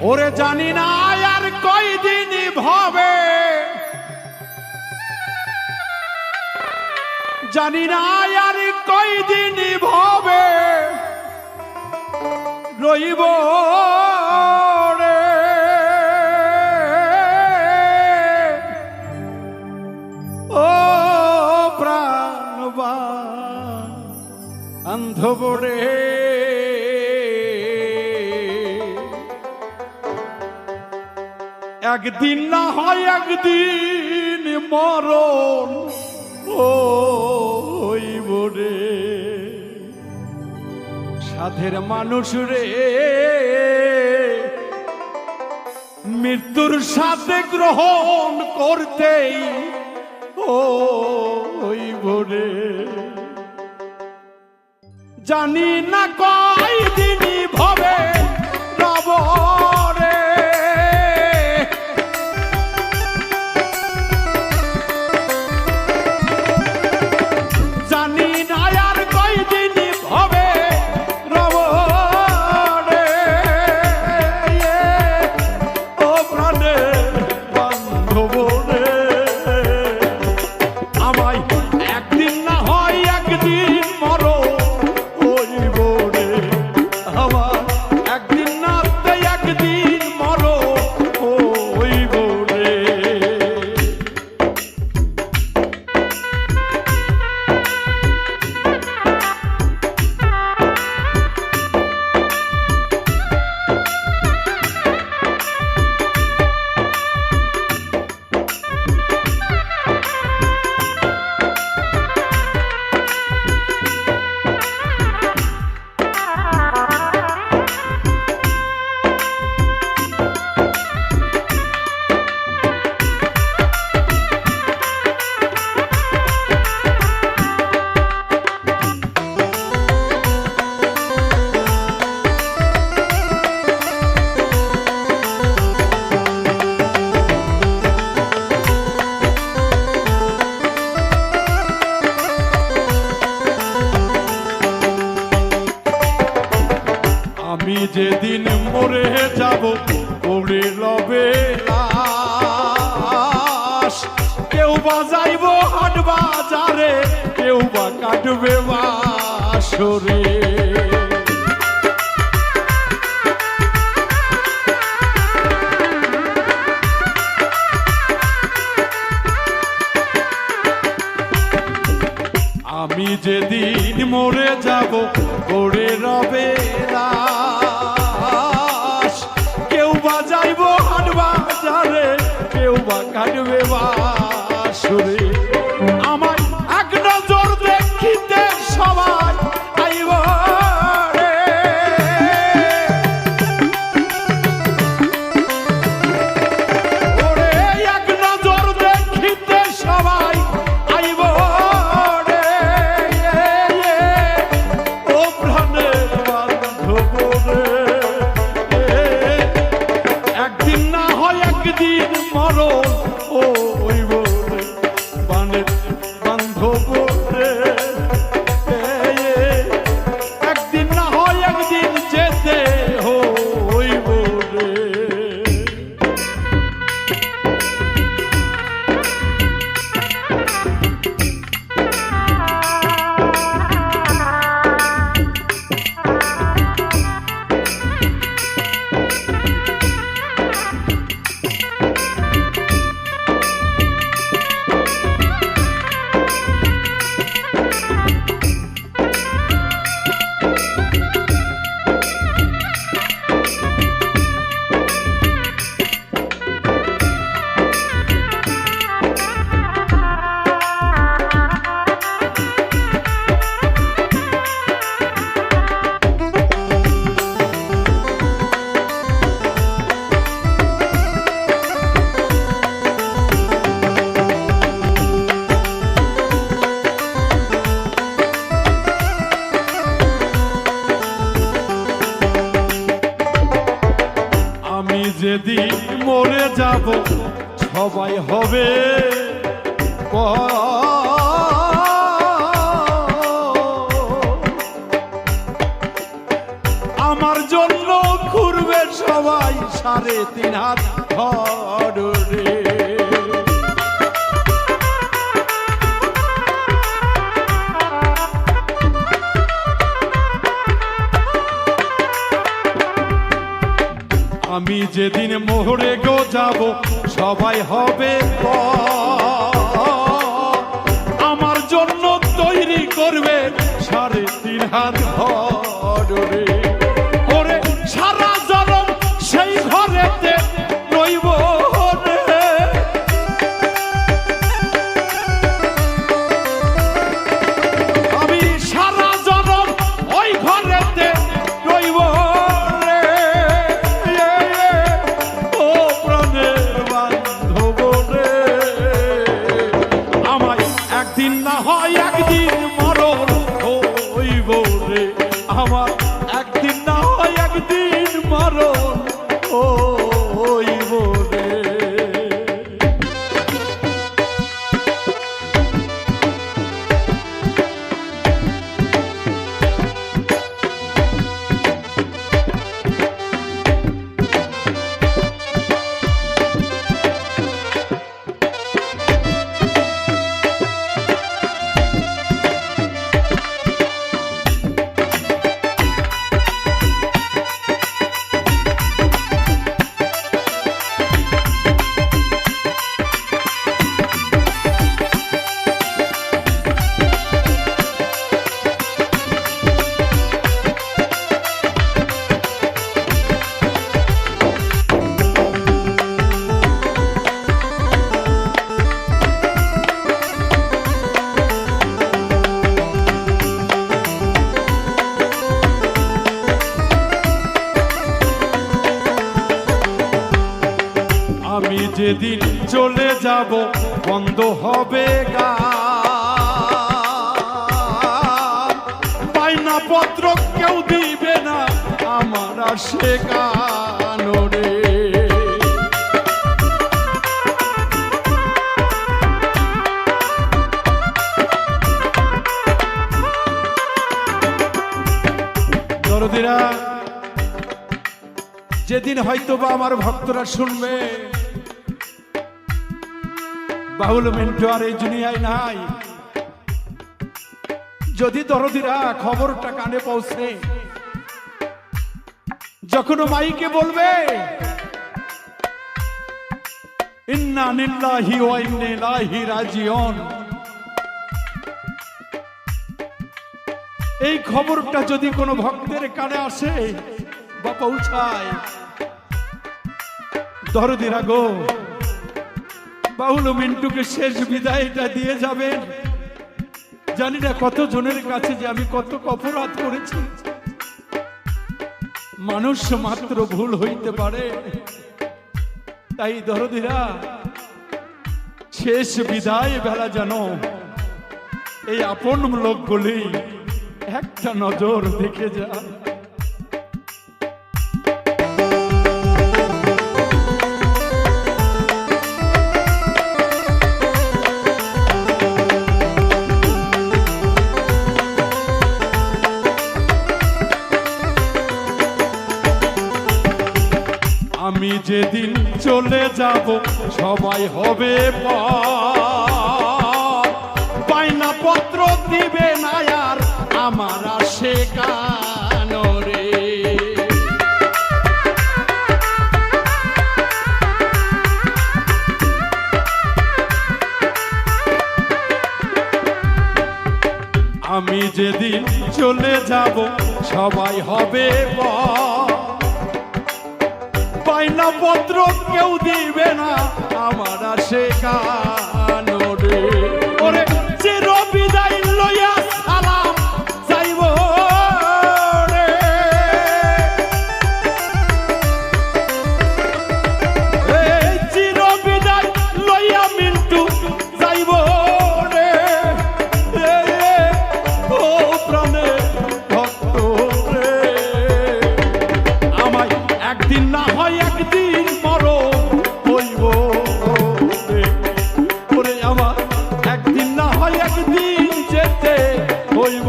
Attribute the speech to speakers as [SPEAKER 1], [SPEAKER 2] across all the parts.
[SPEAKER 1] ওরে জানি না আর কয়দিন ভবে। জানি না আর কয়দিন ভবে। রইব রে। ও অন্ধবরে একদিন না হয় একদিন মরণ হইব রে। সাধের মানুষ রে, মৃত্যুর সাথে গ্রহণ করতেই হইব রে। জানি না কয় দিনই ভবে যেদিন মরে যাব ওরে লবে কেউ বা যাইব হাট বাজারে কেউ বা কাটবে বাসরে কেউ বা যেদিন মরে যাব সবাই হবে আমার জন্য ঘুরবে সবাই সাড়ে তিন হাত ঘর যেদিন মোহরে গো যাব সবাই হবে আমার জন্য তৈরি করবে সাড়ে তিন হাত ঘর বন্ধ হবে পাইনা পত্র কেউ দিবে না, আমার সে গান রে দরদিরা, যেদিন হয়তো বা আমার ভক্তরা শুনবে বাহুল মিন্টু আর এই দুনিয়ায় নাই। যদি দরদিরা খবরটা কানে পৌঁছে, যখন মাইকে বলবে এই খবরটা যদি কোনো ভক্তের কানে আসে বা পৌঁছায়, দরদিরা গো বাউল মিন্টুকে শেষ বিদায়টা দিয়ে যাবেন। জানি না কত জনের কাছে যে আমি কত অপরাধ করেছি। মানুষ মাত্র ভুল হইতে পারে। তাই দরদিরা, শেষ বিদায় বেলা যেন এই আপন লোকগুলি একটা নজর দেখে যায়। চলে যাব সবাই হবে। পাইনা পত্র দিবে না আর আমার আসে আমি যেদিন চলে যাব সবাই হবে পর। পাইনা পত্র কেউ দিবে না। আমার সে কানো একদিন যেতে হইব।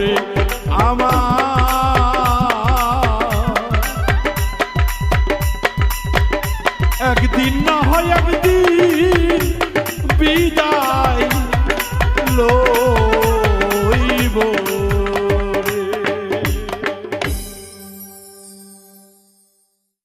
[SPEAKER 1] করে আমার